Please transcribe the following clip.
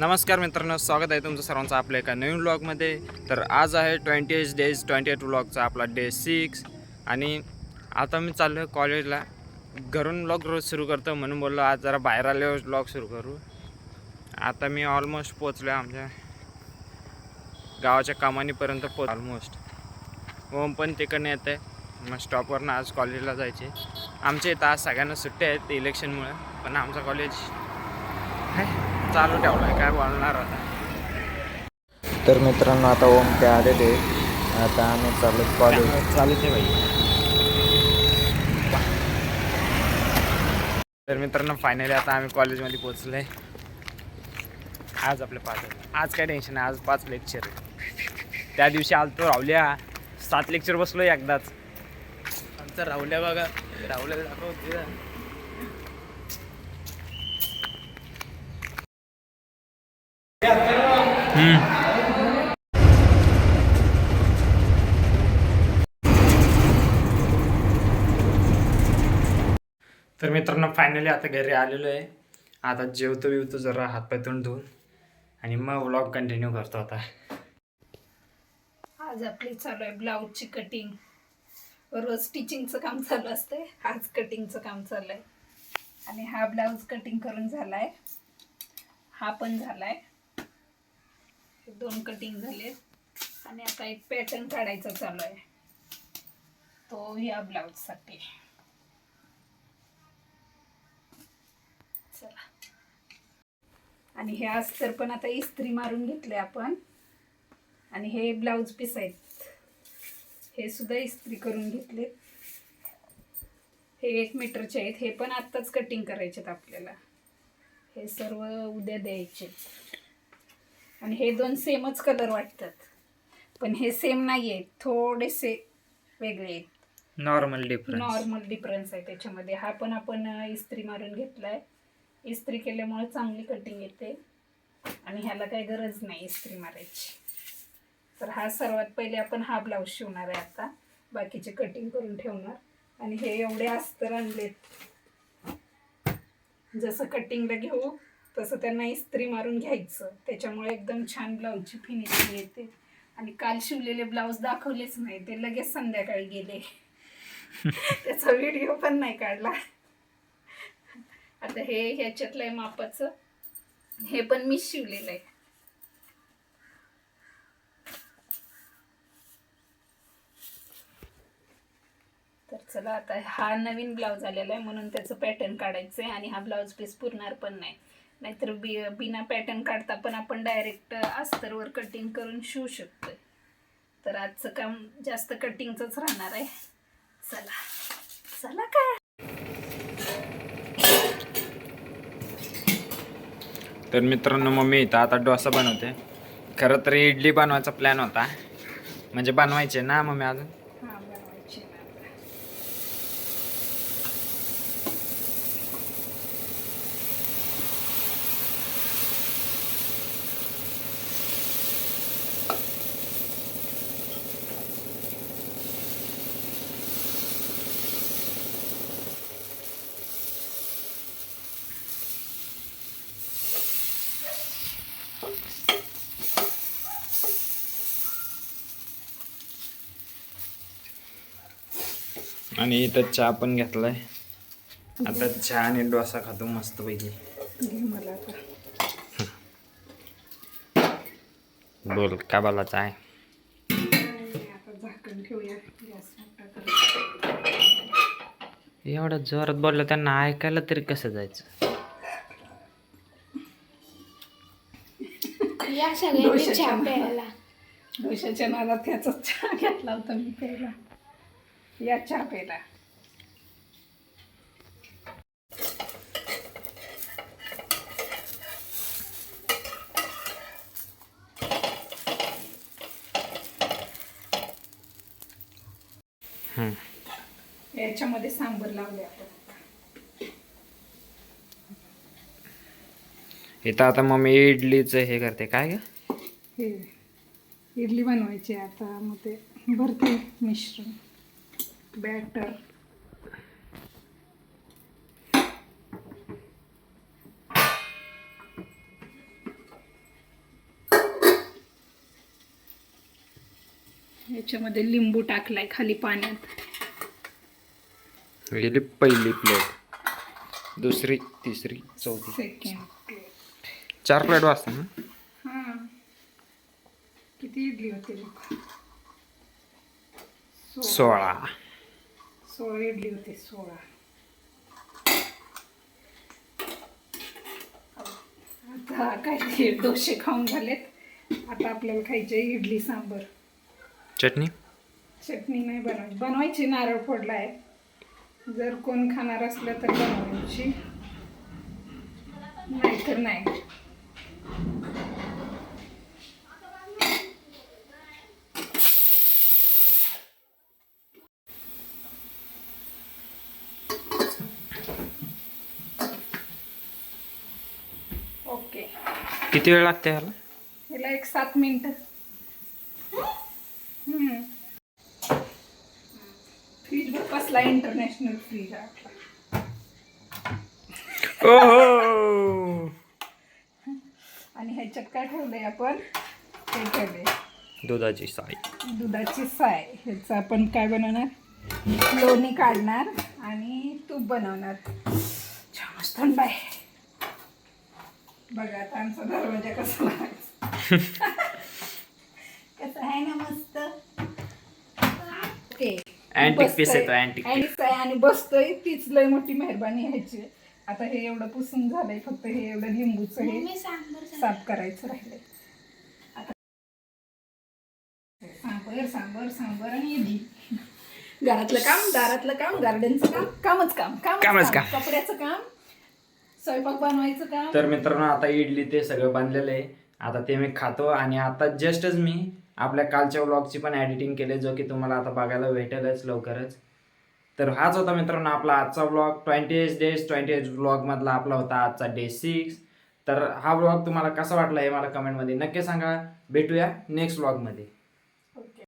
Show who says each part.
Speaker 1: नमस्कार मित्रांनो स्वागत आहे तुमचं सर्वांचं आपल्या एका नवीन ब्लॉगमध्ये तर आज आहे twenty eight days twenty eight ब्लॉगचा आपला डे सिक्स आणि आता मी चाललो आहे कॉलेजला घरून ब्लॉग रोज सुरू करतो म्हणून बोललो आज जरा बाहेर आल्यावर ब्लॉग सुरू करू. आता मी ऑलमोस्ट पोचलो आहे आमच्या गावाच्या कामानीपर्यंत पोच ऑलमोस्ट ओम पण तिकडनं येत आहे मग स्टॉपवरनं आज कॉलेजला जायचे. आमच्या इथं आज सगळ्यांना सुट्ट्या आहेत इलेक्शनमुळे पण आमचं कॉलेज आहे चालू ठेवलं आहे काय बोलणार आता.
Speaker 2: तर मित्रांनो आता ओम ते आले ते आता आम्ही चालू कॉलेज
Speaker 1: चालू आहे भाई. तर मित्रांनो फायनली आता आम्ही कॉलेजमध्ये पोचलो आहे आज आपले पाच आज काय टेन्शन आहे आज पाच लेक्चर त्या दिवशी आलतो राहुल्या. सात लेक्चर बसलो एकदाच. आमचा राहुल्या बघा. राहुल्या दाखवते तर मित्रांनो फायनली आता घरी आलेलो आहे. आता जेवतो बिवतो जरा हातपाय तोंड धुवून. आणि मग व्लॉग कंटिन्यू करतो आता.
Speaker 3: आज आपली चालू आहे ब्लाऊजची कटिंग रोज स्टिचिंगचं काम चालू असते आज कटिंगचं काम चालू आहे. आणि हा ब्लाऊज कटिंग करून झालाय. हा पण झालाय. आहे दोन कटिंग झाले. आणि आता एक पॅटर्न काढायचा चालू आहे. तो ह्या ब्लाऊजसाठी चला. आणि हे अस्तर पण आता इस्त्री मारून घेतले आपण. आणि हे ब्लाऊज पीस आहेत. हे सुद्धा इस्त्री करून घेतले हे एक मीटरचे आहेत. हे पण आत्ताच कटिंग करायचे आहेत आपल्याला. हे सर्व उद्या द्यायचे आणि हे दोन सेमच कलर वाटतात. पण हे सेम नाही आहेत थोडेसे वेगळे आहेत.
Speaker 1: नॉर्मल डिफरन्स
Speaker 3: नॉर्मल डिफरन्स आहे त्याच्यामध्ये. हा पण आपण अ, इस्त्री मारून घेतलाय. इस्त्री केल्यामुळे चांगली कटिंग येते. आणि ह्याला काही गरज नाही इस्त्री मारायची. तर हा सर्वात पहिले आपण हा ब्लाऊज शिवणार आहे आता. बाकीचे कटिंग करून ठेवणार. आणि हे एवढे अस्तर आणलेत. जसं कटिंगला घेऊ तसं त्यांना इस्त्री मारून घ्यायचं. त्याच्यामुळे एकदम छान ब्लाऊजची फिनिशिंग येते आणि काल शिवलेले ब्लाऊज दाखवलेच नाही ते लगेच संध्याकाळी गेले. त्याचा व्हिडिओ पण नाही काढला. आता हे ह्याच्यातलं आहे मापाचं. हे पण मी शिवलेलं आहे तर चला आता हा नवीन ब्लाऊज आलेला आहे म्हणून त्याचं पॅटर्न काढायचं आहे आणि हा ब्लाऊज पीस पुरणार पण नाही. नाहीतर बि बिना पॅटर्न काढता पण आपण डायरेक्ट अस्तरवर कटिंग करून शिवू शकतो तर आजचं काम जास्त कटिंगचंच राहणार आहे. चला. चला काय
Speaker 1: तर मित्रांनो मम्मी इथं आता डोसा बनवते. खरं तर इडली बनवायचा प्लॅन होता. म्हणजे बनवायचे ना मम्मी अजून
Speaker 3: हा बनवायची ना आता.
Speaker 1: आणि इथं चहा पण घेतलाय. आता चहा आणि डोसा खातो मस्त पैकी
Speaker 3: घे मला आता
Speaker 1: बोल का बोला चाय
Speaker 3: आता झाकण ठेवूया गॅस मोठा करूया.
Speaker 1: एवढं जोरात बोललं त्यांना ऐकायला तरी कसं जायचं?
Speaker 4: या सगळ्यांनी चहा प्यायला.
Speaker 3: डोशाच्या नादात त्याचा चहा घेतला होता मी प्यायला या चहा प्यायला
Speaker 1: हम्म.
Speaker 3: याच्यामध्ये सांबर लावले आपण.
Speaker 1: इथं आता मम्मी इडलीचं हे करते. काय ग?
Speaker 3: हे इडली बनवायची आता. मग ते भरते मिश्रण. बॅटर याच्यामध्ये लिंबू टाकलाय खाली पाण्यात.
Speaker 1: गेली पहिली प्लेट दुसरी तिसरी चौथी.
Speaker 3: सेकंड
Speaker 1: चार प्लेट वाचते ना?
Speaker 3: किती इडली होती
Speaker 1: सोळा.
Speaker 3: सोळा इडली होती सोळा. आता काय ते डोसे खाऊन झालेत. आता आपल्याला खायचे इडली सांबर.
Speaker 1: चटणी?
Speaker 3: चटणी नाही बनवायची. बनवायची नारळ फोडला आहे जर कोण खाणार असलं तर बनवायची. नाही तर नाही.
Speaker 1: किती वेळ लागते ह्याला
Speaker 3: याला एक सात मिनिट. फ्रीज कसला इंटरनॅशनल फ्रीज
Speaker 1: ओहो!
Speaker 3: आणि ह्याच्यात काय ठेवलंय आपण? हे ठेवलंय.
Speaker 1: दुधाची साई
Speaker 3: दुधाची साय. ह्याचं आपण काय बनवणार? लोणी काढणार आणि तूप बनवणार. छानच थंड आहे बघा आता आमचा दरवाजा कसा कसं आहे ना मस्त?
Speaker 1: येतो, piece.
Speaker 3: आणि बसतोय तीच लय मोठी मेहरबानी ह्याची आता हे एवढं पुसून झालंय फक्त हे एवढं लिंबूचं हे. साफ करायचं राहिलंय. आता सांबर सांबर सांबर आणि इडली. घरातलं काम दारातलं काम गार्डनचं काम कामच काम
Speaker 1: कामच काम.
Speaker 3: कपड्याचं काम स्वयंपाक बनवायचं का?
Speaker 1: तर मित्रांनो आता इडली ते सगळं बांधलेलं आहे. आता ते मी खातो आणि आता जस्टच मी आपल्या कालच्या व्लॉगची पण एडिटिंग केली जो की तुम्हाला आता बघायला भेटेलच लवकरच. तर हाच होता मित्रांनो आपला आजचा vlog twenty eight days twenty eight व्लॉगमधला आपला होता आजचा डे सिक्स तर हा व्लॉग तुम्हाला कसा वाटला हे मला कमेंटमध्ये नक्की सांगा. भेटूया नेक्स्ट व्लॉगमध्ये